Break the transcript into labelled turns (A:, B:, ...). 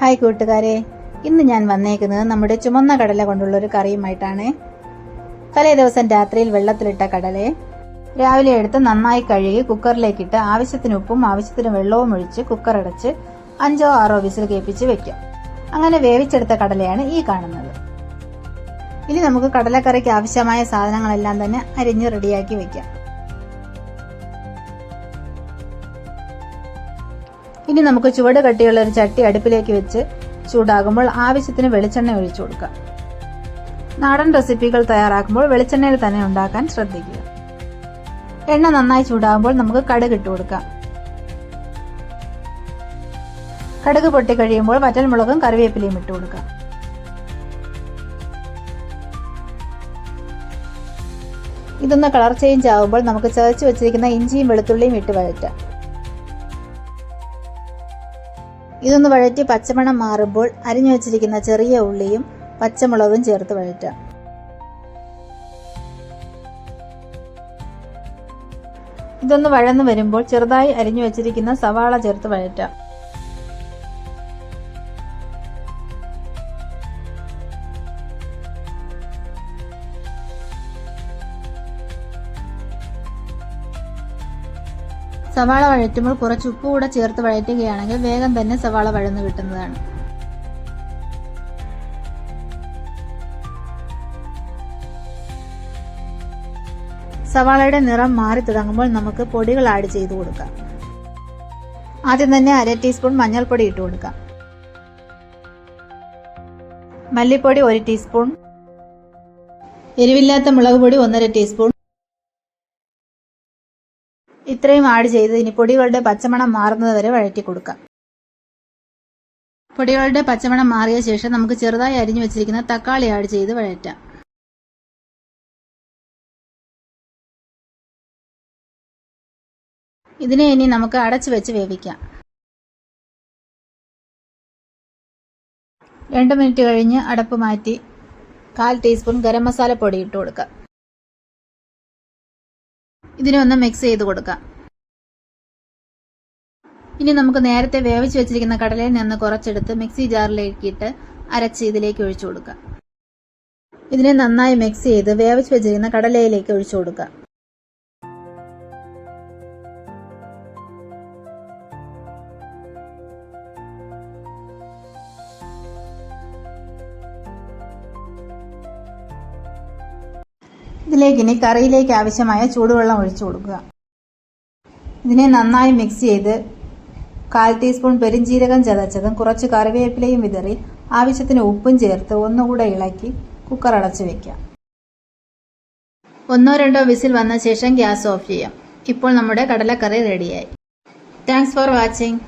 A: Hi കൂട്ടുകാരെ. ഇന്ന് ഞാൻ വന്നേക്കുന്നത് നമ്മുടെ ചുമന്ന കടല കൊണ്ടുള്ള ഒരു കറിയുമായിട്ടാണ്. തലേ ദിവസം രാത്രിയിൽ വെള്ളത്തിലിട്ട കടലയെ രാവിലെ എടുത്ത് നന്നായി കഴുകി കുക്കറിലേക്കിട്ട് ആവശ്യത്തിന് ഉപ്പും ആവശ്യത്തിന് വെള്ളവും ഒഴിച്ച് കുക്കർ അടച്ച് അഞ്ചോ ആറോ വിസിൽ കേൾപ്പിച്ച് വെക്കാം. അങ്ങനെ വേവിച്ചെടുത്ത കടലയാണ് ഈ കാണുന്നത്. ഇനി നമുക്ക് കടലക്കറിക്ക് ആവശ്യമായ സാധനങ്ങളെല്ലാം തന്നെ അരിഞ്ഞ് റെഡിയാക്കി വെക്കാം. ഇനി നമുക്ക് ചുവട് കട്ടിയുള്ള ഒരു ചട്ടി അടുപ്പിലേക്ക് വെച്ച് ചൂടാകുമ്പോൾ ആവശ്യത്തിന് വെളിച്ചെണ്ണ ഒഴിച്ചു കൊടുക്കാം. നാടൻ റെസിപ്പികൾ തയ്യാറാക്കുമ്പോൾ വെളിച്ചെണ്ണയിൽ തന്നെ ഉണ്ടാക്കാൻ ശ്രദ്ധിക്കുക. എണ്ണ നന്നായി ചൂടാകുമ്പോൾ നമുക്ക് കടുക് ഇട്ട് കൊടുക്കാം. കടുക് പൊട്ടി കഴിയുമ്പോൾ വറ്റൽമുളകും കറിവേപ്പിലയും ഇട്ട് കൊടുക്കാം. ഇതൊന്ന് കളർ ചേഞ്ച് ആവുമ്പോൾ നമുക്ക് ചതച്ച് വെച്ചിരിക്കുന്ന ഇഞ്ചിയും വെളുത്തുള്ളിയും ഇട്ട് വഴറ്റാം. ഇതൊന്ന് വഴറ്റി പച്ചമണം മാറുമ്പോൾ അരിഞ്ഞു വെച്ചിരിക്കുന്ന ചെറിയ ഉള്ളിയും പച്ചമുളകും ചേർത്ത് വഴറ്റാം ഇതൊന്ന് വഴന്നു വരുമ്പോൾ ചെറുതായി അരിഞ്ഞു വെച്ചിരിക്കുന്ന സവാള ചേർത്ത് വഴറ്റാം സവാള വഴറ്റുമ്പോൾ കുറച്ച് ഉപ്പ് കൂടെ ചേർത്ത് വഴറ്റുകയാണെങ്കിൽ വേഗം തന്നെ സവാള വഴന്ന് കിട്ടുന്നതാണ്. സവാളയുടെ നിറം മാറി തുടങ്ങുമ്പോൾ നമുക്ക് പൊടികൾ ആഡ് ചെയ്തു കൊടുക്കാം. ആദ്യം തന്നെ അര ടീസ്പൂൺ മഞ്ഞൾപ്പൊടി ഇട്ട് കൊടുക്കാം. മല്ലിപ്പൊടി ഒരു ടീസ്പൂൺ. എരിവില്ലാത്ത മുളക് പൊടി ഒന്നര ടീസ്പൂൺ. ഇത്രയും ആഡ് ചെയ്ത് ഇനി പൊടികളുടെ പച്ചമണം മാറുന്നത് വരെ വഴറ്റി കൊടുക്കാം. പൊടികളുടെ പച്ചമണം മാറിയ ശേഷം നമുക്ക് ചെറുതായി അരിഞ്ഞു വെച്ചിരിക്കുന്ന തക്കാളി ആഡ് ചെയ്ത് വഴറ്റാം. ഇതിനെ ഇനി നമുക്ക് അടച്ചു വെച്ച് വേവിക്കാം. രണ്ട് മിനിറ്റ് കഴിഞ്ഞ് അടപ്പ് മാറ്റി കാൽ ടീസ്പൂൺ ഗരം മസാല പൊടി ഇട്ട് കൊടുക്കാം. ഇതിനെ ഒന്ന് മിക്സ് ചെയ്ത് കൊടുക്കാം. ഇനി നമുക്ക് നേരത്തെ വേവിച്ച് വെച്ചിരിക്കുന്ന കടലയിൽ നിന്ന് കുറച്ചെടുത്ത് മിക്സി ജാറിലേക്കിട്ട് അരച്ച് ഇതിലേക്ക് ഒഴിച്ചു കൊടുക്കാം ഇതിനെ നന്നായി മിക്സ് ചെയ്ത് വേവിച്ച് വെച്ചിരിക്കുന്ന കടലയിലേക്ക് ഒഴിച്ചു കൊടുക്കാം ഇതിലേക്ക് ഇനി കറിയിലേക്ക് ആവശ്യമായ ചൂടുവെള്ളം ഒഴിച്ചു കൊടുക്കുക. ഇതിനെ നന്നായി മിക്സ് ചെയ്ത് കാൽ ടീസ്പൂൺ പെരിഞ്ചീരകം ചതച്ചതും കുറച്ച് കറിവേപ്പിലയും വിതറി ആവശ്യത്തിന് ഉപ്പും ചേർത്ത് ഒന്നുകൂടെ ഇളക്കി കുക്കർ അടച്ചു വെക്കാം ഒന്നോ രണ്ടോ വിസിൽ വന്ന ശേഷം ഗ്യാസ് ഓഫ് ചെയ്യാം. ഇപ്പോൾ നമ്മുടെ കടലക്കറി റെഡിയായി താങ്ക്സ് ഫോർ വാച്ചിങ്